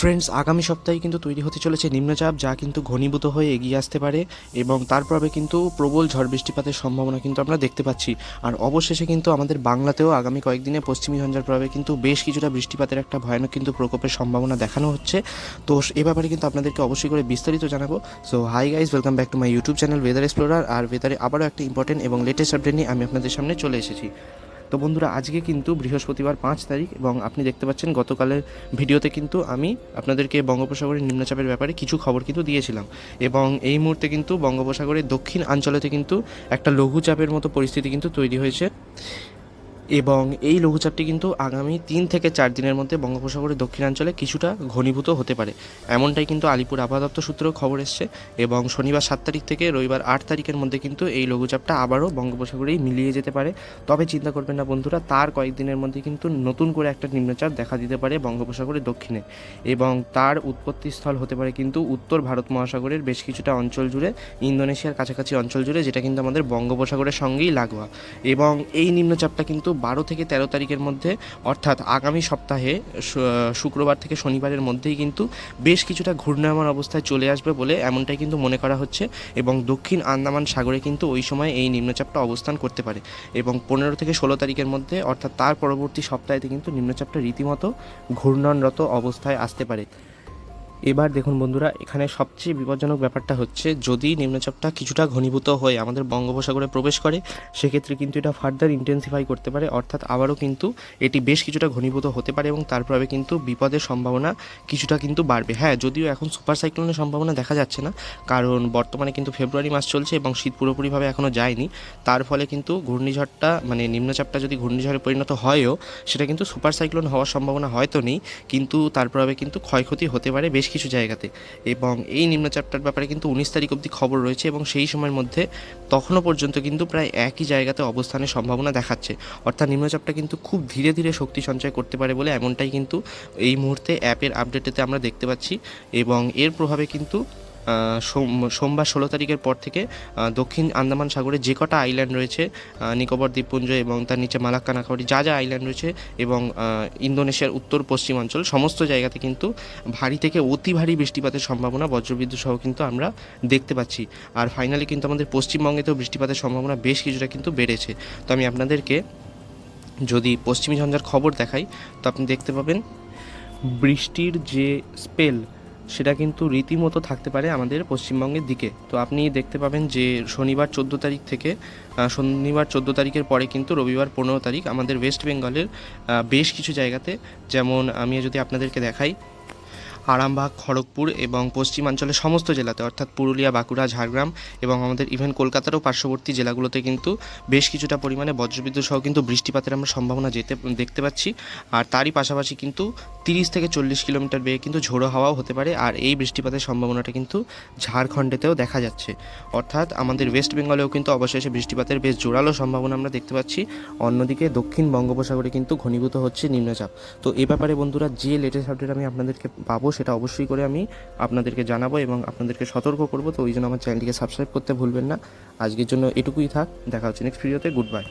Friends আগামী সপ্তাহে কিন্তু তৈরি হতে চলেছে নিম্নচাপ যা কিন্তু ঘনীভূত হয়ে এগিয়ে আসতে পারে এবং তার প্রভাবে কিন্তু প্রবল ঝড় বৃষ্টিপাতের সম্ভাবনা কিন্তু আমরা দেখতে পাচ্ছি। আর অবশেষে কিন্তু আমাদের বাংলাতেও আগামী কয়েকদিনে পশ্চিমী ঝঞ্ঝার প্রভাবে কিন্তু বেশ কিছুটা বৃষ্টিপাতের একটা ভয়ানক কিন্তু প্রকোপের সম্ভাবনা দেখানো হচ্ছে। তো এ ব্যাপারে কিন্তু আপনাদেরকে অবশ্যই করে বিস্তারিত জানাব। So hi guys welcome back to my YouTube channel weather explorer আর ওয়েদারে আবারও একটা ইম্পর্টেন্ট এবং লেটেস্ট আপডেট নিয়ে আমি আপনাদের সামনে চলে এসেছি। তো বন্ধুরা, আজকে কিন্তু বৃহস্পতিবার পাঁচ তারিখ এবং আপনি দেখতে পাচ্ছেন গতকালের ভিডিওতে কিন্তু আমি আপনাদেরকে বঙ্গোপসাগরের নিম্নচাপের ব্যাপারে কিছু খবর কিন্তু দিয়েছিলাম। এবং এই মুহূর্তে কিন্তু বঙ্গোপসাগরের দক্ষিণ আঞ্চলেতে কিন্তু একটা লঘুচাপের মতো পরিস্থিতি কিন্তু তৈরি হয়েছে। এবং এই লঘুচাপটি কিন্তু আগামী তিন থেকে চার দিনের মধ্যে বঙ্গোপসাগরের দক্ষিণাঞ্চলে কিছুটা ঘনীভূত হতে পারে। এমনটাই কিন্তু আলিপুর আবহাওয়া দপ্তর সূত্রেও খবর এসছে এবং শনিবার সাত তারিখ থেকে রবিবার আট তারিখের মধ্যে কিন্তু এই লঘুচাপটা আবারও বঙ্গোপসাগরেই মিলিয়ে যেতে পারে। তবে চিন্তা করবেন না বন্ধুরা, তার কয়েকদিনের মধ্যে কিন্তু নতুন করে একটা নিম্নচাপ দেখা দিতে পারে বঙ্গোপসাগরের দক্ষিণে এবং তার উৎপত্তিস্থল হতে পারে কিন্তু উত্তর ভারত মহাসাগরের বেশ কিছুটা অঞ্চল জুড়ে, ইন্দোনেশিয়ার কাছাকাছি অঞ্চল জুড়ে, যেটা কিন্তু আমাদের বঙ্গোপসাগরের সঙ্গেই লাগোয়া। এবং এই নিম্নচাপটা কিন্তু বারো থেকে তেরো তারিখের মধ্যে, অর্থাৎ আগামী সপ্তাহে শুক্রবার থেকে শনিবারের মধ্যেই কিন্তু বেশ কিছুটা ঘূর্ণায়মান অবস্থায় চলে আসবে বলে এমনটাই কিন্তু মনে করা হচ্ছে এবং দক্ষিণ আন্দামান সাগরে কিন্তু ওই সময় এই নিম্নচাপটা অবস্থান করতে পারে এবং পনেরো থেকে ষোলো তারিখের মধ্যে, অর্থাৎ তার পরবর্তী সপ্তাহেতে কিন্তু নিম্নচাপটা রীতিমতো ঘূর্ণনরত অবস্থায় আসতে পারে। এবার দেখুন বন্ধুরা, এখানে সবচেয়ে বিপজ্জনক ব্যাপারটা হচ্ছে, যদি নিম্নচাপটা কিছুটা ঘনীভূত হয়ে, আমাদের বঙ্গোপসাগরে প্রবেশ করে, সেক্ষেত্রে কিন্তু এটা ফার্দার ইন্টেন্সিফাই করতে পারে, অর্থাৎ আবারও কিন্তু এটি বেশ কিছুটা ঘনীভূত হতে পারে এবং তার প্রভাবে কিন্তু বিপদের সম্ভাবনা কিছুটা কিন্তু বাড়বে। হ্যাঁ যদিও এখন সুপার সাইক্লোনের সম্ভাবনা দেখা যাচ্ছে না, কারণ বর্তমানে কিন্তু ফেব্রুয়ারি মাস চলছে এবং শীত পুরোপুরিভাবে এখনও যায়নি, তার ফলে কিন্তু ঘূর্ণিঝড়টা মানে নিম্নচাপটা যদি ঘূর্ণিঝড়ে পরিণত হয়ও, সেটা কিন্তু সুপার সাইক্লোন হওয়ার সম্ভাবনা হয়তো নেই, কিন্তু তার প্রভাবে কিন্তু ক্ষয়ক্ষতি হতে পারে, বেশ কিছু জায়গাতে। এবং এই নিম্নচাপটার ব্যাপারে কিন্তু উনিশ তারিখ অবধি খবর রয়েছে এবং সেই সময়ের মধ্যে তখনও পর্যন্ত কিন্তু প্রায় একই জায়গাতে অবস্থানের সম্ভাবনা দেখাচ্ছে। অর্থাৎ নিম্নচাপটা কিন্তু খুব ধীরে ধীরে শক্তি সঞ্চয় করতে পারে বলে এমনটাই কিন্তু এই মুহূর্তে অ্যাপের আপডেটেতে আমরা দেখতে পাচ্ছি এবং এর প্রভাবে কিন্তু সোমবার ষোলো তারিখের পর থেকে দক্ষিণ আন্দামান সাগরে যে কটা আইল্যান্ড রয়েছে নিকোবর দ্বীপপুঞ্জ এবং তার নিচে মালাক্কা নাকাওয়ারি যা যা আইল্যান্ড রয়েছে এবং ইন্দোনেশিয়ার উত্তর পশ্চিমাঞ্চল, সমস্ত জায়গাতে কিন্তু ভারী থেকে অতি ভারী বৃষ্টিপাতের সম্ভাবনা, বজ্রবিদ্যুৎ সহ কিন্তু আমরা দেখতে পাচ্ছি। আর ফাইনালি কিন্তু আমাদের পশ্চিমবঙ্গেতেও বৃষ্টিপাতের সম্ভাবনা বেশ কিছুটা কিন্তু বেড়েছে। তো আমি আপনাদেরকে যদি পশ্চিমী ঝঞ্ঝার খবর দেখাই, তো আপনি দেখতে পাবেন, বৃষ্টির যে স্পেল সেটা কিন্তু রীতিমতো থাকতে পারে আমাদের পশ্চিমবঙ্গের দিকে। তো আপনি দেখতে পাবেন যে শনিবার চোদ্দ তারিখ থেকে শনিবার চোদ্দ তারিখের পরে কিন্তু রবিবার পনেরো তারিখ আমাদের ওয়েস্ট বেঙ্গলের বেশ কিছু জায়গাতে, যেমন আমি যদি আপনাদেরকে দেখাই আরামবাগ, খড়গপুর এবং পশ্চিমাঞ্চলের সমস্ত জেলাতে, অর্থাৎ পুরুলিয়া, বাঁকুড়া, ঝাড়গ্রাম এবং আমাদের ইভেন কলকাতারও পার্শ্ববর্তী জেলাগুলোতে কিন্তু বেশ কিছুটা পরিমাণে বজ্রবিদ্যুৎ সহ কিন্তু বৃষ্টিপাতের আমরা সম্ভাবনা যেতে, দেখতে পাচ্ছি। আর তারই পাশাপাশি কিন্তু তিরিশ থেকে চল্লিশ কিলোমিটার বেগে কিন্তু ঝোড়ো হাওয়াও হতে পারে আর এই বৃষ্টিপাতের সম্ভাবনাটা কিন্তু ঝাড়খণ্ডেতেও দেখা যাচ্ছে। অর্থাৎ আমাদের ওয়েস্ট বেঙ্গলেও কিন্তু অবশেষে বৃষ্টিপাতের বেশ জোরালো সম্ভাবনা আমরা দেখতে পাচ্ছি। অন্যদিকে দক্ষিণ বঙ্গোপসাগরে কিন্তু ঘনীভূত হচ্ছে নিম্নচাপ। তো এ ব্যাপারে বন্ধুরা যে লেটেস্ট আপডেট আমি আপনাদেরকে পাবো সেটা অবশ্যই করে আমি আপনাদেরকে জানাব এবং আপনাদেরকে সতর্ক করব। তো ওই জন্য আমার চ্যানেলটিকে সাবস্ক্রাইব করতে ভুলবেন না। আজকের জন্য এটুকুই থাক। দেখা হচ্ছে নেক্সট ভিডিওতে গুড বাই